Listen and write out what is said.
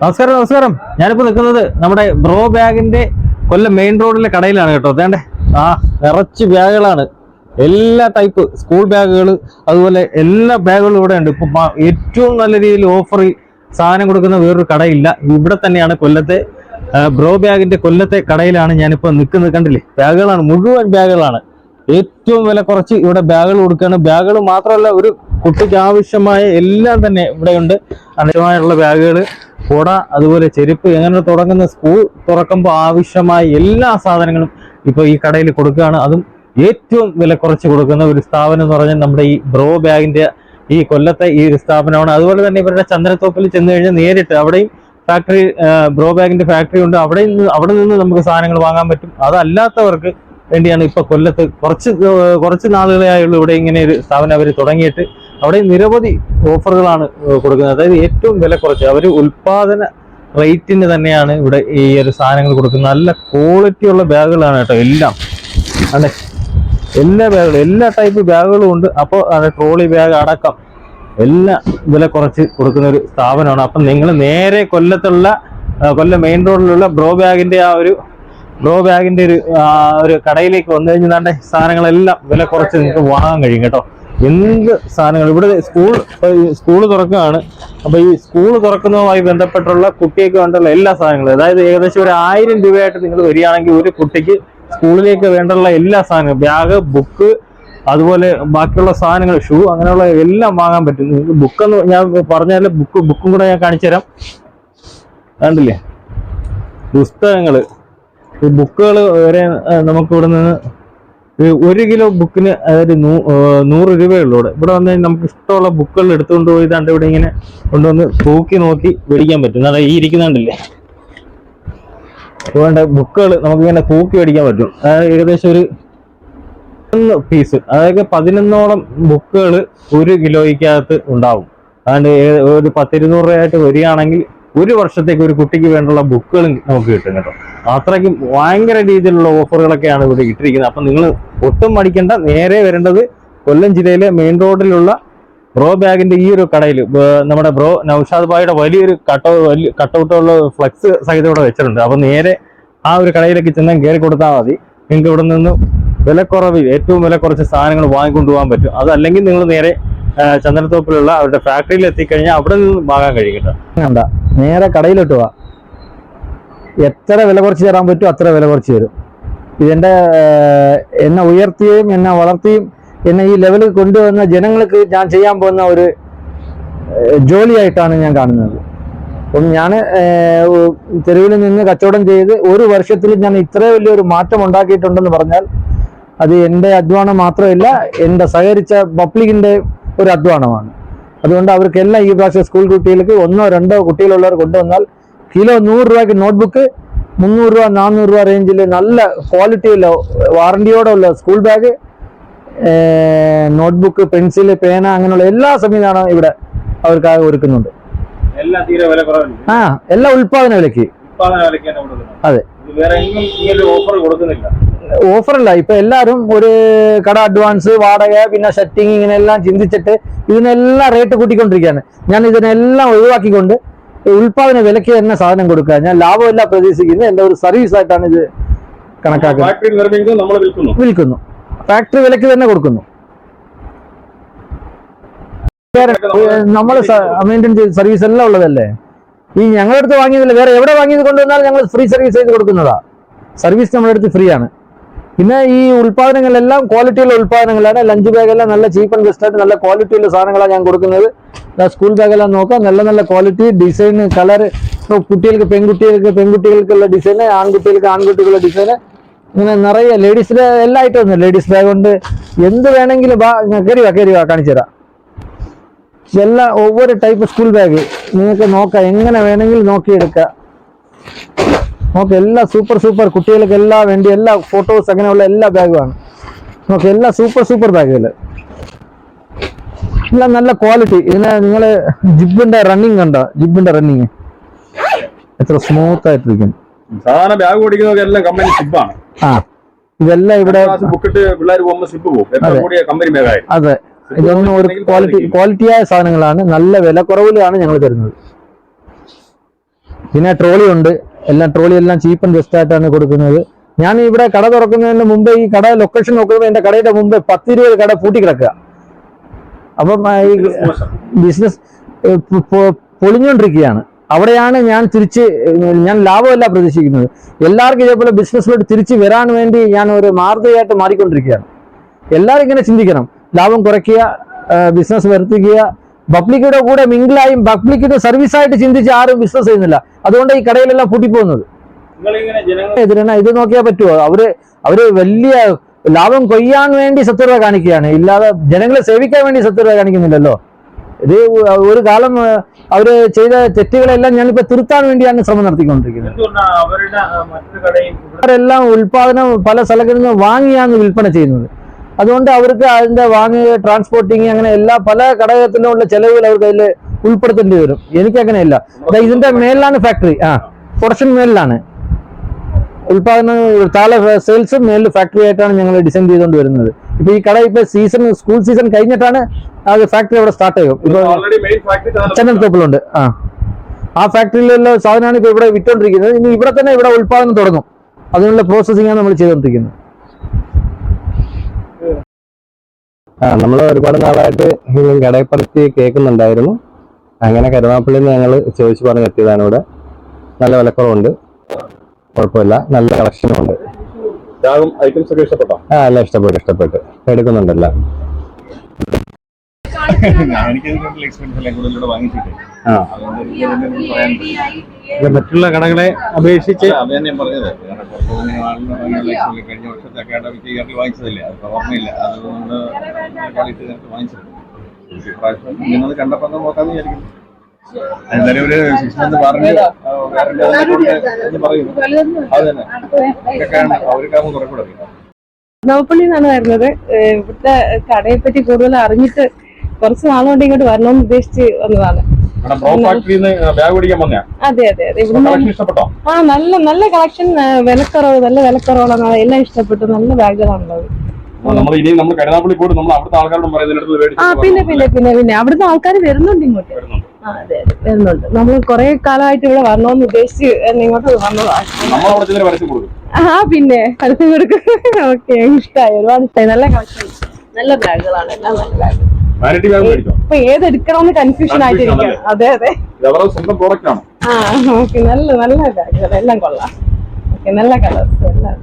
നമസ്കാരം നമസ്കാരം. ഞാനിപ്പോ നിൽക്കുന്നത് നമ്മുടെ ബ്രോ ബാഗിന്റെ കൊല്ലം മെയിൻ റോഡിലെ കടയിലാണ് കേട്ടോ. അതേണ്ടേ? ആ നിറച്ച് ബാഗുകളാണ്. എല്ലാ ടൈപ്പ് സ്കൂൾ ബാഗുകൾ അതുപോലെ എല്ലാ ബാഗുകളും ഇവിടെ ഉണ്ട്. ഇപ്പൊ ഏറ്റവും നല്ല രീതിയിൽ ഓഫർ സാധനം കൊടുക്കുന്ന വേറൊരു കടയില്ല. ഇവിടെ തന്നെയാണ് കൊല്ലത്തെ ബ്രോ ബാഗിന്റെ കൊല്ലത്തെ കടയിലാണ് ഞാനിപ്പോ നിൽക്കുന്നത്. കണ്ടില്ലേ? ബാഗുകളാണ് മുഴുവൻ ബാഗുകളാണ്. ഏറ്റവും വില കുറച്ച് ഇവിടെ ബാഗുകൾ കൊടുക്കുകയാണ്. ബാഗുകൾ മാത്രമല്ല ഒരു കുട്ടിക്ക് ആവശ്യമായ എല്ലാം തന്നെ ഇവിടെയുണ്ട് ആവശ്യമായുള്ള ബാഗുകൾ കുട അതുപോലെ ചെരുപ്പ് അങ്ങനെ തുടങ്ങുന്ന സ്കൂൾ തുറക്കുമ്പോൾ ആവശ്യമായ എല്ലാ സാധനങ്ങളും ഇപ്പൊ ഈ കടയിൽ കൊടുക്കുകയാണ്. അതും ഏറ്റവും വില കുറച്ച് കൊടുക്കുന്ന ഒരു സ്ഥാപനം എന്ന് പറഞ്ഞാൽ നമ്മുടെ ഈ ബ്രോ ബാഗിന്റെ ഈ കൊല്ലത്തെ ഈ ഒരു സ്ഥാപനമാണ്. അതുപോലെ തന്നെ ഇവരുടെ ചന്ദ്രത്തോപ്പിൽ ചെന്ന് കഴിഞ്ഞാൽ നേരിട്ട് അവിടെയും ഫാക്ടറി ബ്രോ ബാഗിന്റെ ഫാക്ടറി ഉണ്ട്. അവിടെ നിന്ന് അവിടെ നിന്ന് നമുക്ക് സാധനങ്ങൾ വാങ്ങാൻ പറ്റും. അതല്ലാത്തവർക്ക് വേണ്ടിയാണ് ഇപ്പൊ കൊല്ലത്ത് കുറച്ച് കുറച്ച് നാളുകളായുള്ള ഇവിടെ ഇങ്ങനെ ഒരു സ്ഥാപനം അവർ തുടങ്ങിയിട്ട്. അവിടെ നിരവധി ഓഫറുകളാണ് കൊടുക്കുന്നത്. അതായത് ഏറ്റവും വില കുറച്ച്. അവർ ഉൽപാദന റേറ്റിന് തന്നെയാണ് ഇവിടെ ഈ ഒരു സാധനങ്ങൾ കൊടുക്കുന്നത്. നല്ല ക്വാളിറ്റി ഉള്ള ബാഗുകളാണ് കേട്ടോ എല്ലാം. അതെ. എല്ലാ ബാഗുകളും എല്ലാ ടൈപ്പ് ബാഗുകളും ഉണ്ട്. അപ്പോൾ അത് ട്രോളി ബാഗ് അടക്കം എല്ലാം വില കുറച്ച് കൊടുക്കുന്ന ഒരു സ്ഥാപനമാണ്. അപ്പം നിങ്ങൾ നേരെ കൊല്ലത്തുള്ള കൊല്ലം മെയിൻ റോഡിലുള്ള ബ്രോ ബാഗിന്റെ ആ ഒരു ബ്രോ ബാഗിന്റെ ഒരു ഒരു കടയിലേക്ക് വന്നു കഴിഞ്ഞാൽ സാധനങ്ങളെല്ലാം വില കുറച്ച് നിങ്ങൾക്ക് വാങ്ങാൻ കഴിയും കേട്ടോ. എന്ത് സാധനങ്ങൾ? ഇവിടെ സ്കൂൾ സ്കൂൾ തുറക്കുകയാണ്. അപ്പൊ ഈ സ്കൂൾ തുറക്കുന്നതുമായി ബന്ധപ്പെട്ടുള്ള കുട്ടിയൊക്കെ വേണ്ടുള്ള എല്ലാ സാധനങ്ങളും അതായത് ഏകദേശം ഒരു ആയിരം രൂപയായിട്ട് നിങ്ങൾ വരികയാണെങ്കിൽ ഒരു കുട്ടിക്ക് സ്കൂളിലേക്ക് വേണ്ടുള്ള എല്ലാ സാധനങ്ങളും ബാഗ് ബുക്ക് അതുപോലെ ബാക്കിയുള്ള സാധനങ്ങൾ ഷൂ അങ്ങനെയുള്ള എല്ലാം വാങ്ങാൻ പറ്റും. നിങ്ങൾക്ക് ബുക്കെന്ന് ഞാൻ പറഞ്ഞാൽ ബുക്ക് ബുക്കും കൂടെ ഞാൻ കാണിച്ചു തരാം. കണ്ടില്ലേ? പുസ്തകങ്ങൾ ഈ ബുക്കുകൾ വരെ നമുക്ക് ഇവിടെ നിന്ന് ഒരു കിലോ ബുക്കിന് അതായത് നൂറ് രൂപയുള്ളൂ ഇവിടെ. ഇവിടെ വന്ന് കഴിഞ്ഞാൽ നമുക്ക് ഇഷ്ടമുള്ള ബുക്കുകൾ എടുത്തുകൊണ്ട് പോയി തണ്ട് ഇവിടെ ഇങ്ങനെ കൊണ്ടുവന്ന് തൂക്കി നോക്കി മേടിക്കാൻ പറ്റും. അതായത് ഈ ഇരിക്കുന്നുണ്ടല്ലേ? അതുകൊണ്ട് ബുക്കുകൾ നമുക്ക് നമുക്കിങ്ങനെ തൂക്കി മേടിക്കാൻ പറ്റും. അതായത് ഏകദേശം ഒരു പതിനൊന്ന് പീസ്. അതായത് പതിനൊന്നോളം ബുക്കുകൾ ഒരു കിലോയ്ക്കകത്ത് ഉണ്ടാവും. അതുകൊണ്ട് ഒരു പത്തിരുന്നൂറ് രൂപയായിട്ട് വരികയാണെങ്കിൽ ഒരു വർഷത്തേക്ക് ഒരു കുട്ടിക്ക് വേണ്ടുള്ള ബുക്കുകൾ നമുക്ക് കിട്ടും കേട്ടോ. അത്രയ്ക്കും ഭയങ്കര രീതിയിലുള്ള ഓഫറുകളൊക്കെയാണ് ഇവിടെ ഇട്ടിരിക്കുന്നത്. അപ്പം നിങ്ങൾ ഒട്ടും മടിക്കേണ്ട. നേരെ വരേണ്ടത് കൊല്ലം ജില്ലയിലെ മെയിൻ റോഡിലുള്ള ബ്രോ ബാഗിന്റെ ഈ ഒരു കടയിൽ നമ്മുടെ ബ്രോ നൌഷാദ് ഭായിയുടെ വലിയൊരു കട്ട് വലിയ കട്ടൗട്ടുള്ള ഫ്ലക്സ് സഹിതം ഇവിടെ വെച്ചിട്ടുണ്ട്. അപ്പൊ നേരെ ആ ഒരു കടയിലേക്ക് ചെന്നാൽ കയറി കൊടുത്താൽ മതി. നിങ്ങൾക്ക് ഇവിടെ നിന്ന് വിലക്കുറവിൽ ഏറ്റവും വില കുറച്ച് സാധനങ്ങൾ വാങ്ങിക്കൊണ്ടു പോകാൻ പറ്റും. അതല്ലെങ്കിൽ നിങ്ങൾ നേരെ ചന്ദനത്തോപ്പിലുള്ള അവരുടെ ഫാക്ടറിയിൽ എത്തിക്കഴിഞ്ഞാൽ അവിടെ നിന്ന് വാങ്ങാൻ കഴിയും കേട്ടോ. നേരെ കടയിലോട്ട് പോവാ എത്ര വില കുറച്ച് തരാൻ പറ്റും അത്ര വില കുറച്ച് തരും ഇതെന്റെ എന്നെ ഉയർത്തിയും എന്നെ വളർത്തിയും എന്നെ ഈ ലെവലിൽ കൊണ്ടുവന്ന ജനങ്ങൾക്ക് ഞാൻ ചെയ്യാൻ പോകുന്ന ഒരു ജോലിയായിട്ടാണ് ഞാൻ കാണുന്നത്. അപ്പം ഞാൻ തെരുവിൽ നിന്ന് കച്ചവടം ചെയ്ത് ഒരു വർഷത്തിൽ ഞാൻ ഇത്ര വലിയൊരു മാറ്റം ഉണ്ടാക്കിയിട്ടുണ്ടെന്ന് പറഞ്ഞാൽ അത് എന്റെ അധ്വാനം മാത്രമല്ല എന്റെ സഹകരിച്ച പബ്ലിക്കിന്റെ ഒരു അധ്വാനമാണ്. അതുകൊണ്ട് അവർക്കെല്ലാം ഈ പ്രാവശ്യം സ്കൂൾ കുട്ടികൾക്ക് ഒന്നോ രണ്ടോ കുട്ടികളുള്ളവർ കൊണ്ടുവന്നാൽ കിലോ നൂറ് രൂപയ്ക്ക് നോട്ട്ബുക്ക് മുന്നൂറ് രൂപ നാനൂറ് രൂപ റേഞ്ചിൽ നല്ല ക്വാളിറ്റി ഉള്ള വാറണ്ടിയോടെ ഉള്ള സ്കൂൾ ബാഗ് നോട്ട്ബുക്ക് പെൻസിൽ പേന അങ്ങനെയുള്ള എല്ലാ സംവിധാനവും ഇവിടെ അവർക്കായി ഒരുക്കുന്നുണ്ട്. ആ എല്ലാ ഉൽപാദന വിലക്ക് അതെ. ഓഫറല്ല ഇപ്പൊ എല്ലാരും ഒരു കട അഡ്വാൻസ് വാടക പിന്നെ ഷട്ടിങ് ഇങ്ങനെ എല്ലാം ചിന്തിച്ചിട്ട് ഇതിനെല്ലാം റേറ്റ് കൂട്ടിക്കൊണ്ടിരിക്കുകയാണ്. ഞാൻ ഇതിനെല്ലാം ഒഴിവാക്കിക്കൊണ്ട് ഉൽപാദന വിലയ്ക്ക് തന്നെ സാധനം കൊടുക്കുക. ഞാൻ ലാഭമല്ല പ്രതീക്ഷിക്കുന്നത്. എന്റെ ഒരു സർവീസ് ആയിട്ടാണ് ഇത് കണക്കാക്കുന്നത്. വിൽക്കുന്നു. വിൽക്കുന്നു. ഫാക്ടറി വിലയ്ക്ക് തന്നെ കൊടുക്കുന്നു. നമ്മൾ മെയിന്റെയിൻ ചെയ്ത് സർവീസ് എല്ലാം ഉള്ളതല്ലേ? ഈ ഞങ്ങളുടെ അടുത്ത് വാങ്ങിയതല്ല. വേറെ എവിടെ വാങ്ങിയത് കൊണ്ടുവന്നാലും ഞങ്ങൾ ഫ്രീ സർവീസ് ചെയ്ത് കൊടുക്കുന്നതാ. സർവീസ് നമ്മുടെ അടുത്ത് ഫ്രീ ആണ്. പിന്നെ ഈ ഉൽപ്പാദനങ്ങളെല്ലാം ക്വാളിറ്റിയുള്ള ഉൽപ്പാദനങ്ങളാണ് ലഞ്ച് ബാഗെല്ലാം നല്ല ചീപ്പ് ആൻഡ് ബെസ്റ്റ് ആയിട്ട് നല്ല ക്വാളിറ്റിയുള്ള സാധനങ്ങളാണ് ഞാൻ കൊടുക്കുന്നത്. സ്കൂൾ ബാഗെല്ലാം നോക്കാം. നല്ല നല്ല ക്വാളിറ്റി ഡിസൈൻ കളർ കുട്ടികൾക്ക് പെൺകുട്ടികൾക്ക് പെൺകുട്ടികൾക്കുള്ള ഡിസൈന് ആൺകുട്ടികൾക്ക് ആൺകുട്ടികളുടെ ഡിസൈന് ഇങ്ങനെ നിറയെ ലേഡീസിലെ എല്ലാ ഐറ്റം ലേഡീസ് ബാഗ് ഉണ്ട്. എന്ത് വേണമെങ്കിലും ബാ കയറി വാ കയറി വാ കാണിച്ചു തരാം. എല്ലാ ഒവ്വൊരു ടൈപ്പ് സ്കൂൾ ബാഗ് നിങ്ങൾക്ക് നോക്കാം. എങ്ങനെ വേണമെങ്കിലും നോക്കിയെടുക്കാം. നോക്ക് എല്ലാ സൂപ്പർ സൂപ്പർ കുട്ടികൾക്ക് എല്ലാം വേണ്ടി എല്ലാ ഫോട്ടോസ് അങ്ങനെയുള്ള എല്ലാ ബാഗുമാണ് നോക്ക് എല്ലാ സൂപ്പർ സൂപ്പർ ബാഗുകൾ എല്ലാം നല്ല ക്വാളിറ്റി ഇതിനെ നിങ്ങൾ ജിബിന്റെ റണ്ണിങ് കണ്ടോ? ജിബിന്റെ റണ്ണിങ് എത്ര സ്മൂത്ത് ആയിട്ടിരിക്കും സാധാരണ ബാഗ് ഓടിക്കുന്നതൊക്കെ എല്ലാം കമ്പനി ആ ഇതെല്ലാം ഇവിടെ അതെ. ഇതൊന്നും ഒരു ക്വാളിറ്റി ക്വാളിറ്റിയായ സാധനങ്ങളാണ്. നല്ല വില കുറവിലാണ് ഞങ്ങൾ തരുന്നത്. പിന്നെ ട്രോളി ഉണ്ട്. എല്ലാം ട്രോളി എല്ലാം ചീപ്പ് ആൻഡ് ബെസ്റ്റ് ആയിട്ടാണ് കൊടുക്കുന്നത്. ഞാൻ ഇവിടെ കട തുറക്കുന്നതിന് മുമ്പ് ഈ കട ലൊക്കേഷൻ നോക്കുമ്പോൾ എന്റെ കടയുടെ മുമ്പ് പത്തിരുപത് കട പൂട്ടി കിടക്കുക. അപ്പം ഈ ബിസിനസ് പൊളിഞ്ഞുകൊണ്ടിരിക്കുകയാണ്. അവിടെയാണ് ഞാൻ തിരിച്ച് ഞാൻ ലാഭമല്ല പ്രതീക്ഷിക്കുന്നത്. എല്ലാവർക്കും ഇതേപോലെ ബിസിനസ്സിലോട്ട് തിരിച്ച് വരാൻ വേണ്ടി ഞാൻ ഒരു മാർഗയായിട്ട് മാറിക്കൊണ്ടിരിക്കുകയാണ്. എല്ലാവരും ഇങ്ങനെ ചിന്തിക്കണം. ലാഭം കുറയ്ക്കുക ബിസിനസ് വർദ്ധിക്കുക പബ്ലിക്കിയുടെ കൂടെ മിങ്കിളായും പബ്ലിക്കിന്റെ സർവീസായിട്ട് ചിന്തിച്ച് ആരും ബിസിനസ് ചെയ്യുന്നില്ല. അതുകൊണ്ട് ഈ കടയിലെല്ലാം പൂട്ടിപ്പോകുന്നത്. എതിരാണ് ഇത് നോക്കിയാൽ പറ്റുമോ അവർ അവർ വലിയ ലാഭം കൊയ്യാൻ വേണ്ടി സത്യത കാണിക്കുകയാണ്. ഇല്ലാതെ ജനങ്ങളെ സേവിക്കാൻ വേണ്ടി സത്യത കാണിക്കുന്നില്ലല്ലോ. ഇത് ഒരു കാലം അവർ ചെയ്ത തെറ്റുകളെല്ലാം ഞാനിപ്പോ തിരുത്താൻ വേണ്ടിയാണ് ശ്രമം നടത്തിക്കൊണ്ടിരിക്കുന്നത്. അവരെല്ലാം ഉൽപാദനം പല സ്ഥലങ്ങളിൽ നിന്ന് വാങ്ങിയാണ് വിൽപ്പന ചെയ്യുന്നത്. അതുകൊണ്ട് അവർക്ക് അതിന്റെ വാങ്ങി ട്രാൻസ്പോർട്ടിങ് അങ്ങനെ എല്ലാ പല ഘടകത്തിലുള്ള ചെലവുകൾ അവർക്ക് അതിൽ ഉൾപ്പെടുത്തേണ്ടി വരും. എനിക്ക് അങ്ങനെയല്ല. ഇതിന്റെ മേലിലാണ് ഫാക്ടറി ആ പ്രൊഡക്ഷൻ മേലിലാണ്. ഉൽപാദനം താഴെ സെയിൽസ് മേലിൽ ഫാക്ടറി ആയിട്ടാണ് ഞങ്ങൾ ഡിസൈൻ ചെയ്തുകൊണ്ട് വരുന്നത്. ഇപ്പൊ ഈ കട ഇപ്പൊ സീസൺ സ്കൂൾ സീസൺ കഴിഞ്ഞിട്ടാണ് അത് ഫാക്ടറി അവിടെ സ്റ്റാർട്ട് ചെയ്യും ഇപ്പൊ ചന്ദനത്തോപ്പിലുണ്ട് ആ. ആ ഫാക്ടറിയിലുള്ള സാധനമാണ് ഇപ്പൊ ഇവിടെ വിറ്റോണ്ടിരിക്കുന്നത്. ഇനി ഇവിടെ തന്നെ ഇവിടെ ഉൽപാദനം തുടങ്ങും. അതിനുള്ള പ്രോസസ്സിംഗ് ആണ് നമ്മൾ ചെയ്തുകൊണ്ടിരിക്കുന്നത് ആ നമ്മൾ ഒരുപാട് നാളായിട്ട് കടയപ്പടുത്തി കേൾക്കുന്നുണ്ടായിരുന്നു. അങ്ങനെ കരുവാപ്പള്ളി ഞങ്ങൾ ചോദിച്ചു പറഞ്ഞ് എത്തിയതാണ് ഇവിടെ. നല്ല വിലക്കുറവുണ്ട്. കുഴപ്പമില്ല. നല്ല കളക്ഷനും ഉണ്ട് ഐറ്റംസ് ഒക്കെ ഇഷ്ടപ്പെട്ടോ? ആ എല്ലാം ഇഷ്ടപ്പെട്ടു ഇഷ്ടപ്പെട്ടു. എടുക്കുന്നുണ്ടല്ല എനിക്ക് എക്സ്പീരിയൻസ് എല്ലാം കൂടുതൽ ഇവിടെ വാങ്ങിച്ചിട്ട് ആ അതുകൊണ്ട് എനിക്ക് ഇതിനെക്കുറിച്ച് പറയാൻ പറ്റില്ല. ഇത് മറ്റുള്ള കടകളെ അപേക്ഷിച്ച് കഴിഞ്ഞ വർഷത്തെ അക്കാഡമിക് ഇയറിൽ വാങ്ങിച്ചതല്ലേ? അത് ഓർമ്മയില്ല. അതുകൊണ്ട് ക്വാളിറ്റി നേരത്തെ വാങ്ങിച്ചത് ഇപ്രാവശ്യം നിങ്ങൾ കണ്ടപ്പോൾ ഒന്ന് നോക്കാന്ന് വിചാരിക്കുന്നു. എന്തായാലും ഒരു എന്ന് പറയുന്നു. അത്. തന്നെ കുറെ കൂടെ നവപ്പള്ളി നിന്നാണ് വരുന്നത്. ഇവിടുത്തെ കടയെ പറ്റി കൂടുതൽ അറിഞ്ഞിട്ട് കുറച്ച് നാളുകൊണ്ട് ഇങ്ങോട്ട് വരണമെന്ന് ഉദ്ദേശിച്ച് വന്നതാണ്. അതെ അതെ അതെ. ആ നല്ല നല്ല കളക്ഷൻ വിലക്കുറവ് നല്ല വിലക്കുറവുള്ള എല്ലാം ഇഷ്ടപ്പെട്ടു. നല്ല ബാഗുകളാണുള്ളത് അവിടുത്തെ ആ പിന്നെ പിന്നെ പിന്നെ പിന്നെ. അവിടുന്ന് ആൾക്കാർ വരുന്നുണ്ട് ഇങ്ങോട്ട്. വരുന്നുണ്ട്. അതെ നമ്മൾ കുറെ കാലമായിട്ട് ഇവിടെ വന്നോന്ന് ഉദ്ദേശിച്ച് ഇങ്ങോട്ട് വന്നതാണ് ആ പിന്നെ പരസ്യം കൊടുക്കും. ഓക്കെ ഇഷ്ടമായി. ഒരുപാട് ഇഷ്ടമായി. നല്ല കളക്ഷൻ നല്ല ബാഗുകളാണ് എല്ലാം നല്ല ബാഗ് ഇപ്പൊ ഏതെടുക്കണമെന്ന് കൺഫ്യൂഷൻ ആയിട്ടിരിക്കും? അതെ അതെ. സ്വന്തം പ്രോഡക്റ്റ് ആണ്. ആ ഓക്കെ നല്ല നല്ല എല്ലാം കൊള്ളാം. ഓക്കെ നല്ല കളേഴ്സ് എല്ലാം